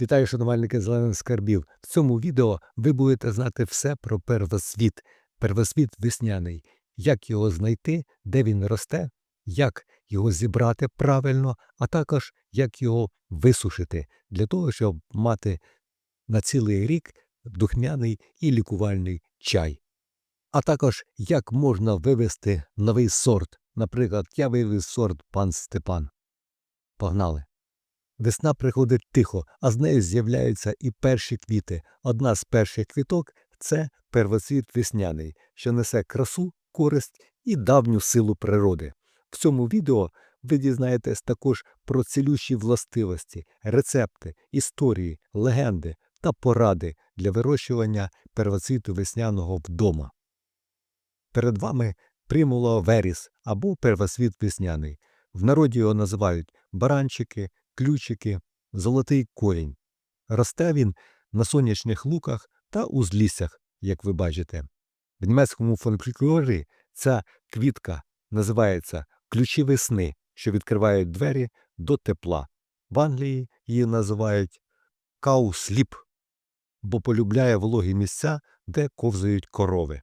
Вітаю, шанувальники зелених скарбів. В цьому відео ви будете знати все про первосвіт. Первосвіт весняний, як його знайти, де він росте, як його зібрати правильно, а також як його висушити для того, щоб мати на цілий рік духмяний і лікувальний чай. А також як можна вивести новий сорт. Наприклад, я вивіз сорт пан Степан. Погнали! Весна приходить тихо, а з нею з'являються і перші квіти. Одна з перших квіток це первоцвіт весняний, що несе красу, користь і давню силу природи. В цьому відео ви дізнаєтесь також про цілющі властивості, рецепти, історії, легенди та поради для вирощування первоцвіту весняного вдома. Перед вами примула веріс або первоцвіт весняний. В народі його називають баранчики, ключики, золотий корінь. Росте він на сонячних луках та узліссях, як ви бачите. В німецькому фольклорі ця квітка називається ключі весни, що відкривають двері до тепла. В Англії її називають каусліп, бо полюбляє вологі місця, де ковзають корови.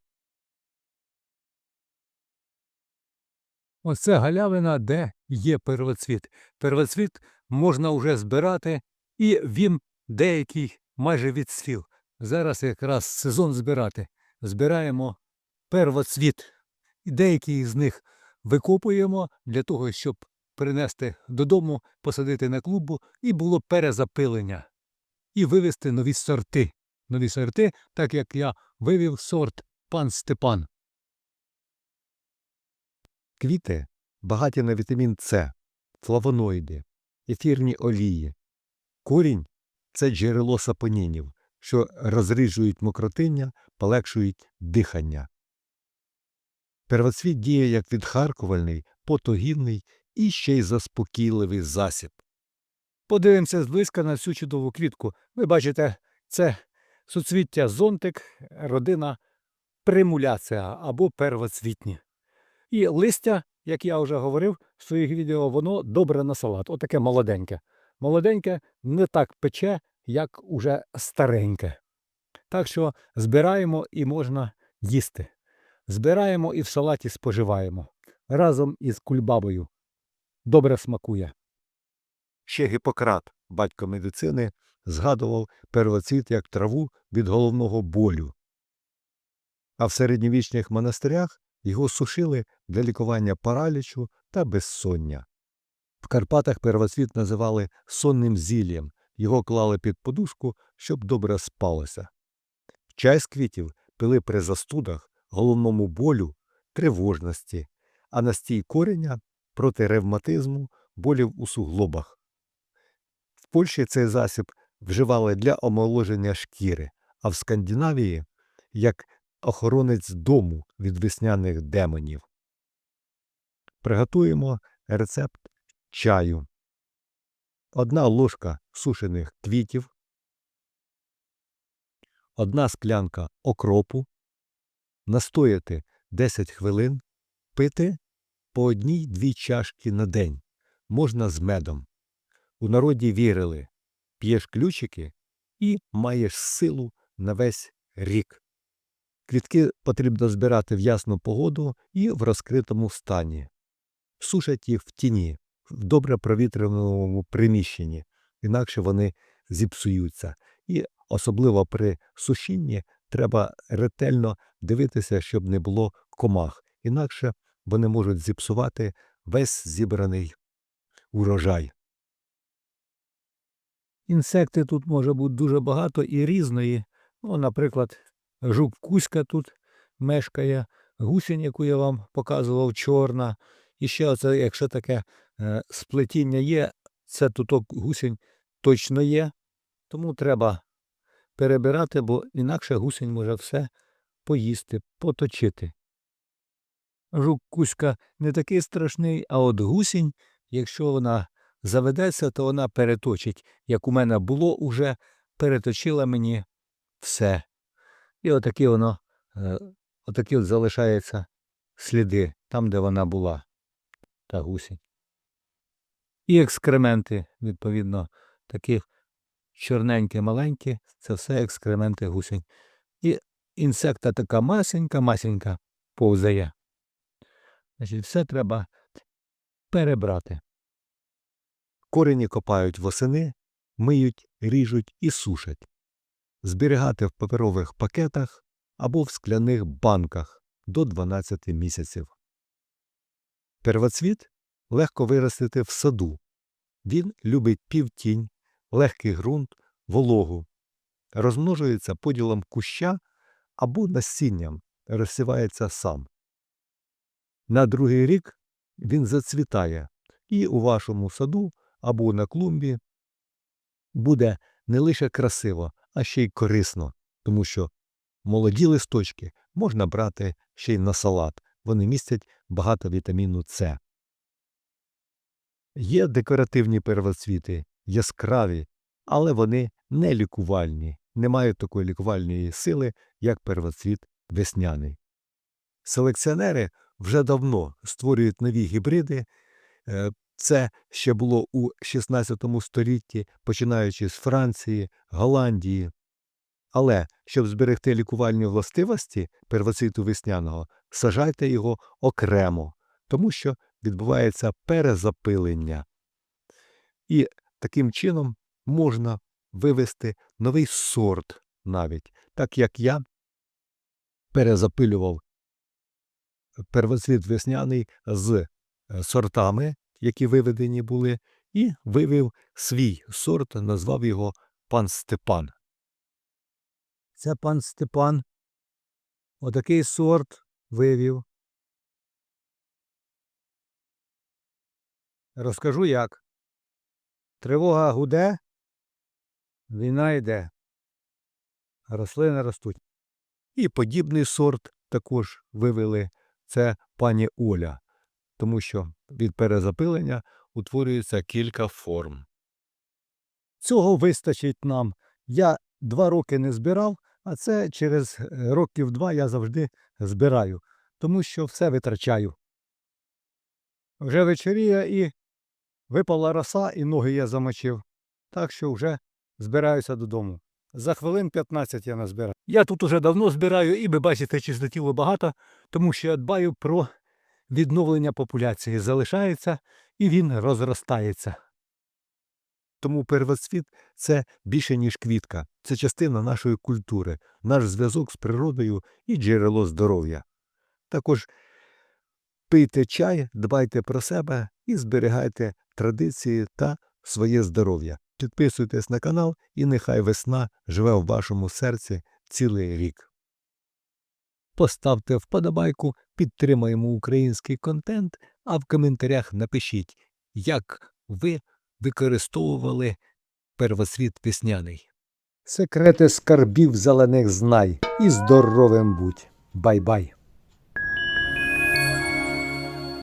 Оце галявина, де є первоцвіт. Первоцвіт можна вже збирати, і він деякий майже відсвів. Зараз якраз сезон збирати. Збираємо первоцвіт. І деякі з них викопуємо для того, щоб принести додому, посадити на клубу, і було перезапилення. І вивести нові сорти. Нові сорти, так як я вивів сорт пан Степан. Квіти багаті на вітамін С, флавоноїди, ефірні олії. Корінь це джерело сапонінів, що розріджують мокротиння, полегшують дихання. Первоцвіт діє як відхаркувальний, потогінний і ще й заспокійливий засіб. Подивимося зблизька на цю чудову квітку. Ви бачите, це суцвіття зонтик, родина примуляція або первоцвітні. І листя, як я вже говорив в своїх відео, воно добре на салат. Отаке молоденьке. Молоденьке не так пече, як уже стареньке. Так що збираємо і можна їсти. Збираємо і в салаті споживаємо. Разом із кульбабою. Добре смакує. Ще Гіппократ, батько медицини, згадував первоцвіт як траву від головного болю. А в середньовічних монастирях його сушили для лікування паралічу та безсоння. В Карпатах первоцвіт називали сонним зіллям, його клали під подушку, щоб добре спалося. Чай з квітів пили при застудах, головному болю, тривожності, а настій кореня проти ревматизму, болів у суглобах. В Польщі цей засіб вживали для омоложення шкіри, а в Скандинавії як охоронець дому від весняних демонів. Приготуємо рецепт чаю. Одна ложка сушених квітів, одна склянка окропу, настояти 10 хвилин, пити по одній-дві чашки на день, можна з медом. У народі вірили п'єш ключики і маєш силу на весь рік. Квітки потрібно збирати в ясну погоду і в розкритому стані. Сушать їх в тіні, в добре провітряному приміщенні, інакше вони зіпсуються. І особливо при сушінні треба ретельно дивитися, щоб не було комах, інакше вони можуть зіпсувати весь зібраний урожай. Інсекти тут може бути дуже багато і різної. Ну, наприклад, жук Кузька тут мешкає, гусінь, яку я вам показував, чорна. І ще оце, якщо таке е, сплетіння є, це туток гусінь точно є. Тому треба перебирати, бо інакше гусінь може все поїсти, поточити. Жук Кузька не такий страшний, а от гусінь, якщо вона заведеться, то вона переточить. Як у мене було уже, переточила мені все. І отакі воно, е, отакі от залишаються сліди там, де вона була, та гусінь. І екскременти, відповідно, таких чорненьке, маленьке, це все екскременти гусень. І інсекта така масенька-масенька повзає. Значить, все треба перебрати. Корені копають восени, миють, ріжуть і сушать. Зберігати в паперових пакетах або в скляних банках до 12 місяців. Первоцвіт легко виростити в саду. Він любить півтінь, легкий ґрунт, вологу. Розмножується поділом куща або насінням, розсівається сам. На другий рік він зацвітає, і у вашому саду або на клумбі буде не лише красиво, а ще й корисно, тому що молоді листочки можна брати ще й на салат. Вони містять багато вітаміну С. Є декоративні первоцвіти, яскраві, але вони не лікувальні, не мають такої лікувальної сили, як первоцвіт весняний. Селекціонери вже давно створюють нові гібриди. Це ще було у 16 столітті, починаючи з Франції, Голландії. Але щоб зберегти лікувальні властивості первоцвіту весняного, сажайте його окремо, тому що відбувається перезапилення. І таким чином можна вивести новий сорт навіть, так як я перезапилював первоцвіт весняний з е, сортами, які виведені були, і вивів свій сорт, назвав його пан Степан. Це пан Степан. Отакий сорт вивів. Розкажу як. Тривога гуде, війна йде. Рослини ростуть. І подібний сорт також вивели це пані Оля, тому що від перезапилення утворюється кілька форм. Цього вистачить нам. Я два роки не збирав, а це через е, років два я завжди збираю, тому що все витрачаю. Вже вечеріє і випала роса, і ноги я замочив. Так що вже збираюся додому. За хвилин 15 я назбираю. Я тут уже давно збираю, і ви бачите, чистотіло багато, тому що я дбаю про відновлення популяції. Залишається і він розростається. Тому первоцвіт це більше, ніж квітка, це частина нашої культури, наш зв'язок з природою і джерело здоров'я. Також пийте чай, дбайте про себе і зберігайте традиції та своє здоров'я. Підписуйтесь на канал, і нехай весна живе в вашому серці цілий рік. Поставте вподобайку, підтримаємо український контент, а в коментарях напишіть, як ви використовували первосвіт пісняний. Секрети скарбів зелених знай і здоровим будь. Бай-бай.